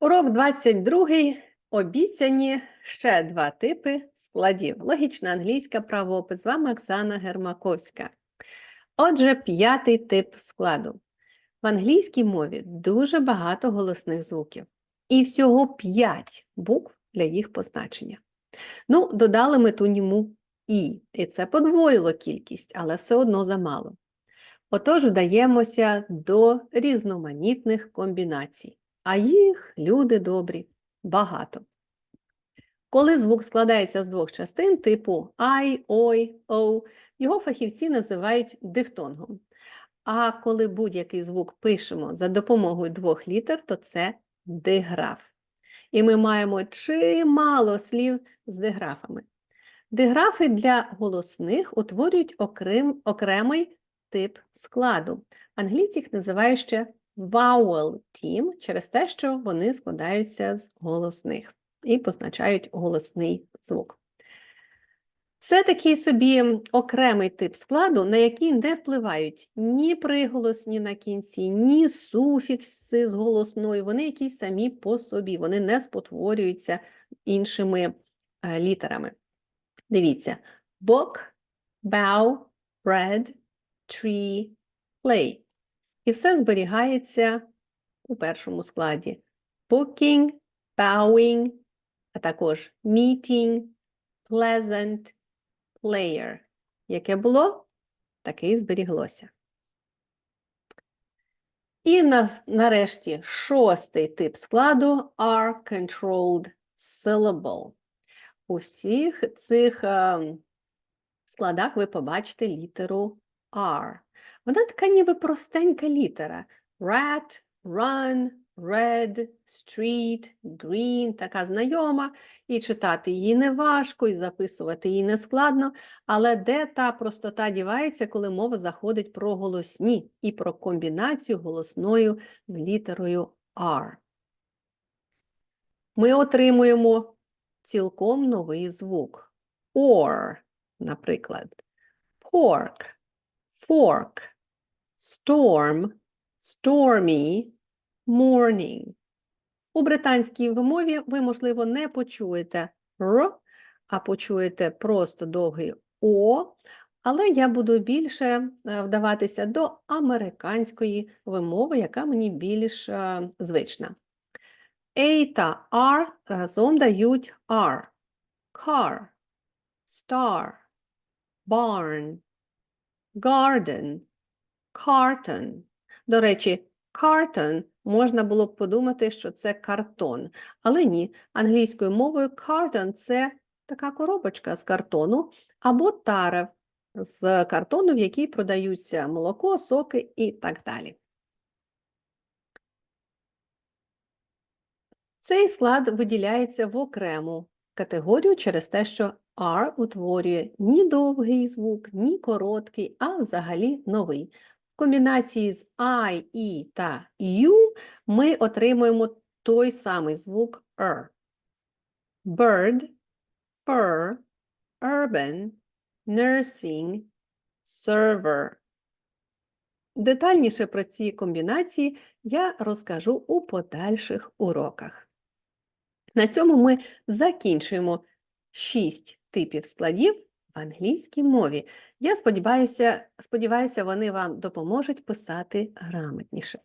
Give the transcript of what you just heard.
Урок 22. Обіцяні ще два типи складів. Логічна англійська правопис. З вами Оксана Гермаковська. Отже, п'ятий тип складу. В англійській мові дуже багато голосних звуків. І всього 5 букв для їх позначення. Ну, додали ми ту німу І, і це подвоїло кількість, але все одно замало. Отож, вдаємося до різноманітних комбінацій. А їх, люди добрі, багато. Коли звук складається з двох частин, типу I, ой, оу, його фахівці називають дифтонгом. А коли будь-який звук пишемо за допомогою двох літер, то це диграф. І ми маємо чимало слів з диграфами. Диграфи для голосних утворюють окрем, окремий тип складу. Англійці їх називають ще vowel team через те, що вони складаються з голосних і позначають голосний звук. Це такий собі окремий тип складу, на який не впливають ні приголосні на кінці, ні суфікси з голосною. Вони якісь самі по собі, вони не спотворюються іншими е, літерами. Дивіться: book, bow, bread, tree, play. І все зберігається у першому складі. Booking, bowing, а також meeting, pleasant, player. Яке було, таке і зберіглося. І на, нарешті шостий тип складу are controlled syllable. У всіх цих е, складах ви побачите літеру R. Вона така ніби простенька літера. Rat, run, red, street, green, така знайома, і читати її не важко, і записувати її не складно, але де та простота дівається, коли мова заходить про голосні і про комбінацію голосною з літерою R. Ми отримуємо цілком новий звук. Or, наприклад, pork, fork, storm, stormy, morning. У британській вимові ви, можливо, не почуєте р, а почуєте просто довгий о, але я буду більше е, вдаватися до американської вимови, яка мені більш е, звична. A та R разом дають R. Car, star, barn, garden, carton. До речі, carton можна було б подумати, що це картон. Але ні, англійською мовою carton – це така коробочка з картону або тара з картону, в якій продаються молоко, соки і так далі. Цей склад виділяється в окрему категорію через те, що R утворює ні довгий звук, ні короткий, а взагалі новий. В комбінації з I, E та U ми отримуємо той самий звук R. Bird, fur, urban, nursing, server. Детальніше про ці комбінації я розкажу у подальших уроках. На цьому ми закінчуємо шість типів складів в англійській мові. Я сподіваюся, сподіваюся, вони вам допоможуть писати грамотніше.